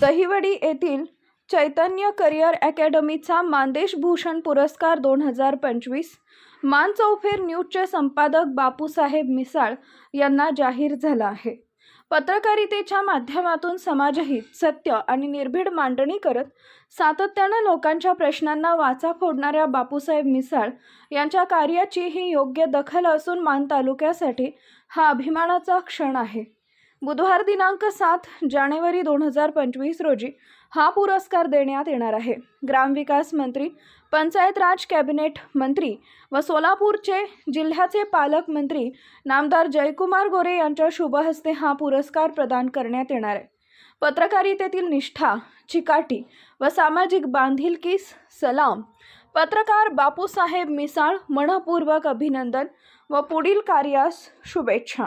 दहिवडी येथील चैतन्य करिअर अकॅडमीचा मानदेश भूषण पुरस्कार दोन हजार पंचवीस. मान चौफेर न्यूजचे संपादक बापूसाहेब मिसाळ यांना जाहीर झाला आहे. पत्रकारितेच्या माध्यमातून समाजहित सत्य आणि निर्भीड मांडणी करत सातत्यानं लोकांच्या प्रश्नांना वाचा फोडणाऱ्या बापूसाहेब मिसाळ यांच्या कार्याची ही योग्य दखल असून मान तालुक्यासाठी हा अभिमानाचा क्षण आहे. बुधवार दिनांक सात जानेवारी दोन हजार पंचवीस रोजी हा पुरस्कार देण्यात येणार आहे. ग्रामविकास मंत्री पंचायत राज कॅबिनेट मंत्री व सोलापूरचे जिल्ह्याचे पालकमंत्री नामदार जयकुमार गोरे यांच्या शुभहस्ते हा पुरस्कार प्रदान करण्यात येणार आहे. पत्रकारितेतील निष्ठा चिकाटी व सामाजिक बांधिलकीस सलाम. पत्रकार बापूसाहेब मिसाळ मनपूर्वक अभिनंदन व पुढील कार्यास शुभेच्छा.